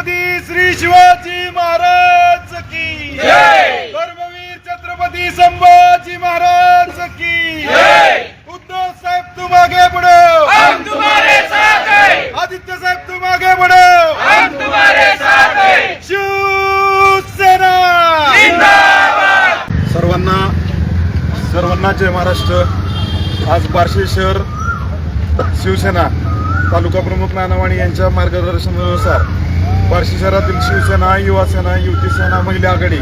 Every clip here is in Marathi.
छत्रपती श्री शिवाजी महाराज की धर्मवीर छत्रपती संभाजी महाराज की उद्धव साहेब तुम आगे बढ़ो हम तुम्हारे साथ हैं। आदित्य साहेब तुम आगे बढ़ो हम तुम्हारे साथ हैं। शिवसेना. जिंदाबाद। सर्वांना सर्वांना जय महाराष्ट्र. आज बार्शी शहर शिवसेना तालुका प्रमुख नानावाणी यांच्या मार्गदर्शनानुसार बार्शी शहरातील शिवसेना युवासेना युतीसेना सेना महिला आघाडी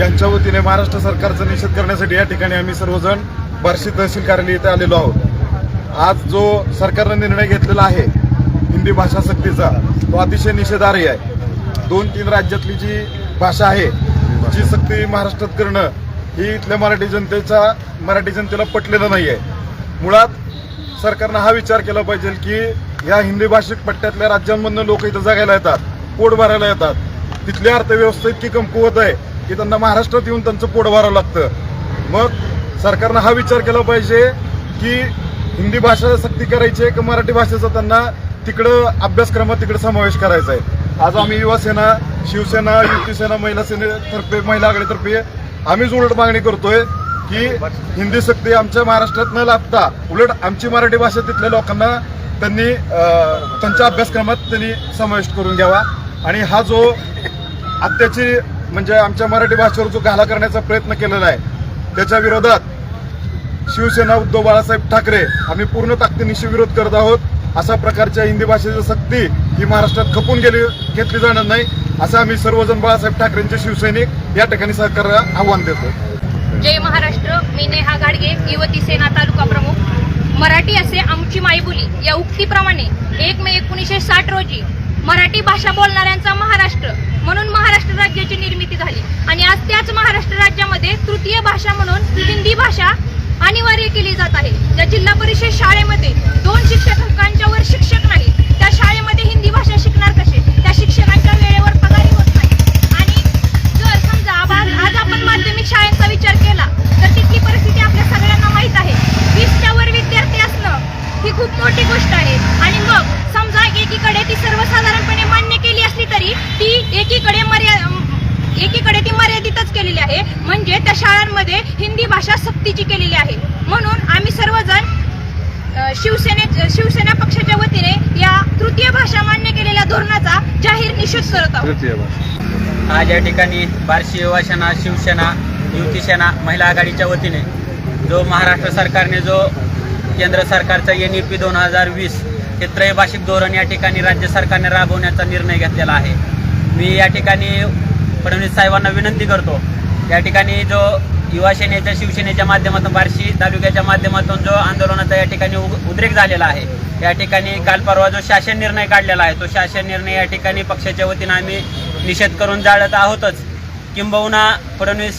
यांच्या वतीने महाराष्ट्र सरकारचा निषेध करण्यासाठी या ठिकाणी आम्ही सर्वजण बार्शी तहसील कार्यालय इथे आलेलो आहोत. आज जो सरकारनं निर्णय घेतलेला आहे हिंदी भाषा सक्तीचा तो अतिशय निषेधार्ह आहे. दोन तीन राज्यातली जी भाषा आहे जी सक्ती महाराष्ट्रात करणं ही इथल्या मराठी जनतेचा मराठी जनतेला पटलेलं नाही आहे मुळात सरकारनं हा विचार केला पाहिजे की या हिंदी भाषिक पट्ट्यातल्या राज्यांमधनं लोक इथं जगायला येतात. पोट भरायला येतात. तिथल्या अर्थव्यवस्था इतकी कमकुवत आहे की त्यांना महाराष्ट्रात येऊन त्यांचं पोट भरावं लागतं. मग सरकारनं हा विचार केला पाहिजे की हिंदी भाषा सक्ती करायची आहे की मराठी भाषेचा त्यांना तिकडं अभ्यासक्रमात तिकडे समावेश करायचा आहे? आज आम्ही युवा सेना शिवसेना युती सेना महिला सेनेतर्फे महिला आघाडीतर्फे आम्हीच उलट मागणी करतोय की हिंदी सक्ती आमच्या महाराष्ट्रात न लाभता उलट आमची मराठी भाषा तिथल्या लोकांना त्यांनी त्यांच्या अभ्यासक्रमात त्यांनी समाविष्ट करून घ्यावा. आणि हा जो अत्याची म्हणजे आमच्या मराठी भाषेवर जो घाला करण्याचा प्रयत्न केलेला आहे त्याच्या विरोधात शिवसेना उद्धव बाळासाहेब ठाकरे आम्ही पूर्ण ताकदीनिशी विरोध करत आहोत. अशा प्रकारच्या हिंदी भाषेची सक्ती ही महाराष्ट्रात खपून गेली घेतली जाणार नाही असं आम्ही सर्वजण बाळासाहेब ठाकरेंचे शिवसैनिक या ठिकाणी सरकारला आव्हान देतो जय महाराष्ट्र मी नेहा गाडगे युवती सेना तालुका प्रमुख. मराठी असे आमची मायबोली या उक्तीप्रमाणे एक मे एकोणीसशे साठ रोजी मराठी भाषा बोलणाऱ्यांचा महाराष्ट्र. म्हणून महाराष्ट्र राज्याची निर्मिती झाली. आणि आज त्याच महाराष्ट्र राज्यामध्ये तृतीय भाषा म्हणून हिंदी भाषा अनिवार्य केली जात आहे. त्या जिल्हा परिषद शाळेमध्ये दोन शिक्षकांच्या वर शिक्षक नाही त्या शाळेमध्ये हिंदी भाषा शिकणार कसे त्या शिक्षकांच्या वेळेवर पगारी होत नाही आणि जर समजा आज आज आपण माध्यमिक शाळेचा विचार केला तर तिथली परिस्थिती आपल्या सगळ्यांना माहीत आहे वीसच्या वर विद्यार्थी असणं ही खूप मोठी गोष्ट आहे आणि मग समजा एकीकडे ती सर्वसाधारणपणे मान्य केली असली तरी ती एकीकडे मर्या एकीकडे ती मर्यादितच केलेली आहे म्हणजे त्या शाळांमध्ये हिंदी भाषा सक्तीची केलेली आहे. म्हणून आम्ही सर्वजण शिवसेने शिवसेना पक्षाच्या वतीने या तृतीय भाषा मान्य केलेल्या धोरणाचा जाहीर निषेध करत आहोत. आज या ठिकाणी बार्शी युवा सेना शिवसेना युती सेना महिला आघाडीच्या वतीने जो महाराष्ट्र सरकारने जो केंद्र सरकारचा एन ई पी दोन हजार वीस हे त्रैभाषिक धोरण या ठिकाणी राज्य सरकारने राबवण्याचा निर्णय घेतलेला आहे. मी या ठिकाणी फडणवीस साहेबांना विनंती करतो या ठिकाणी जो युवा सेनेच्या शिवसेनेच्या माध्यमातून बार्शी तालुक्याच्या माध्यमातून जो आंदोलनाचा या ठिकाणी उग- उद्रेक झालेला आहे या ठिकाणी काल परवा जो शासन निर्णय काढलेला आहे तो शासन निर्णय या ठिकाणी पक्षाच्या वतीनं आम्ही निषेध करून जाळत आहोतच. किंबहुना फडणवीस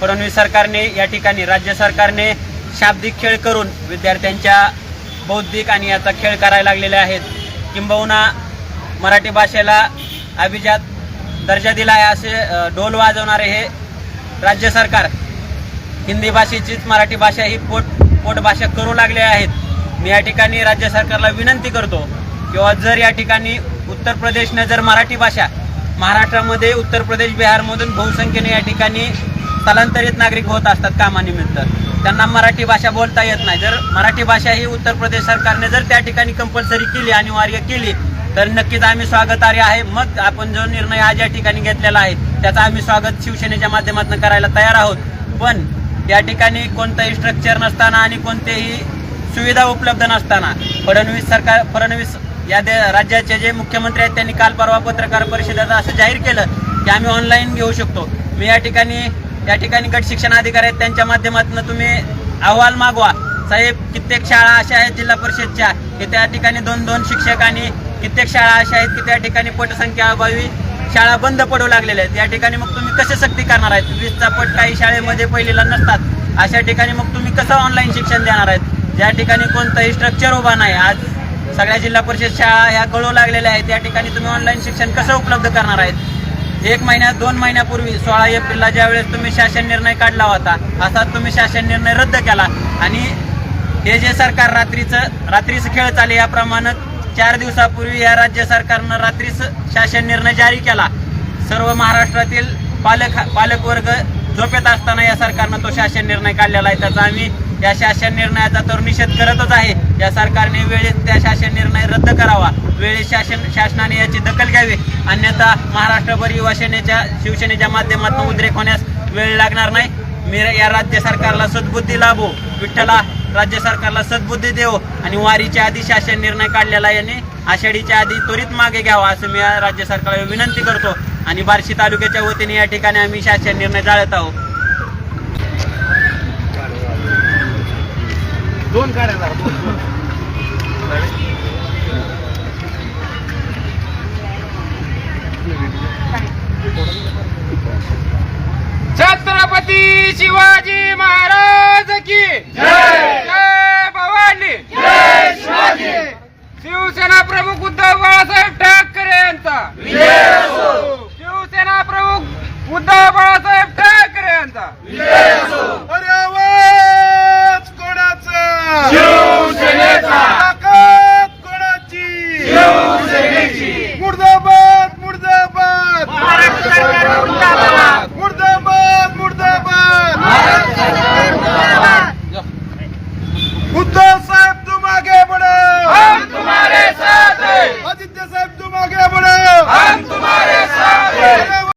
फडणवीस सरकारने या ठिकाणी राज्य सरकारने शाब्दिक खेळ करून विद्यार्थ्यांच्या बौद्धिक आणि याचा खेळ करायला लागलेले आहेत. किंबहुना मराठी भाषेला अभिजात दर्जा दिला आहे असे ढोल वाजवणारे हे राज्य सरकार हिंदी भाषेचीच मराठी भाषा ही पोट पोटभाषा करू लागले आहेत. मी या ठिकाणी राज्य सरकारला विनंती करतो किंवा जर या ठिकाणी उत्तर प्रदेशनं जर मराठी भाषा महाराष्ट्रामध्ये उत्तर प्रदेश बिहारमधून बहुसंख्येने या ठिकाणी स्थलांतरित नागरिक होत असतात कामानिमित्त त्यांना मराठी भाषा बोलता येत नाही. जर मराठी भाषा ही उत्तर प्रदेश सरकारने जर त्या ठिकाणी कंपल्सरी केली अनिवार्य केली तर नक्कीच आम्ही स्वागतार्य आहे. मग आपण जो निर्णय आज या ठिकाणी घेतलेला आहे त्याचा आम्ही स्वागत शिवसेनेच्या माध्यमातून करायला तयार आहोत. पण या ठिकाणी कोणतंही स्ट्रक्चर नसताना आणि कोणतेही सुविधा उपलब्ध नसताना फडणवीस सरकार फडणवीस या दे राज्याचे जे मुख्यमंत्री आहेत त्यांनी काल परवा पत्रकार परिषदेत असं जाहीर केलं की आम्ही ऑनलाईन घेऊ शकतो. मी या ठिकाणी या ठिकाणी गट शिक्षण अधिकारी आहेत त्यांच्या माध्यमातून तुम्ही अहवाल मागवा. साहेब कित्येक शाळा अशा आहेत जिल्हा परिषदच्या की त्या ठिकाणी दोन दोन शिक्षक आणि कित्येक शाळा अशा आहेत की त्या ठिकाणी पटसंख्या अभावी शाळा बंद पडू लागलेल्या आहेत. या ठिकाणी मग तुम्ही कसे सक्ती करणार आहेत? वीसचा पट काही शाळेमध्ये पहिलेला नसतात. अशा ठिकाणी मग तुम्ही कसं ऑनलाईन शिक्षण देणार आहेत? ज्या ठिकाणी कोणतंही स्ट्रक्चर उभा नाही. आज सगळ्या जिल्हा परिषद शाळा ह्या गळू लागलेल्या आहेत. त्या ठिकाणी तुम्ही ऑनलाईन शिक्षण कसं उपलब्ध करणार आहेत? एक महिन्यात दोन महिन्यापूर्वी सोळा एप्रिलला ज्यावेळेस तुम्ही शासन निर्णय काढला होता असा तुम्ही शासन निर्णय रद्द केला. आणि हे जे सरकार रात्रीचं रात्रीचं खेळ चाले याप्रमाणे चार दिवसापूर्वी या राज्य सरकारनं रात्री शासन निर्णय जारी केला. सर्व महाराष्ट्रातील पालक पालकवर्ग झोपेत असताना या सरकारनं तो शासन निर्णय काढलेला आहे. त्याचा आम्ही या शासन निर्णयाचा तर निषेध करतच आहे. या सरकारने वेळेत त्या शासन निर्णय रद्द करावा. वेळेत शासन शासनाने याची दखल घ्यावी. अन्यथा महाराष्ट्रभर युवा सेनेच्या शिवसेनेच्या माध्यमातून उद्रेक होण्यास वेळ लागणार नाही. मी या राज्य सरकारला सद्बुद्धी लाभो. विठ्ठला राज्य सरकारला सद्बुद्धी देव आणि वारीच्या आधी शासन निर्णय काढलेला याने. आषाढीच्या आधी त्वरित मागे घ्यावा असं मी राज्य सरकारला विनंती करतो. आणि बार्शी तालुक्याच्या वतीने या ठिकाणी आम्ही शासन निर्णय जाळत आहोत. दोन छत्रपती शिवाजी महाराज की जय!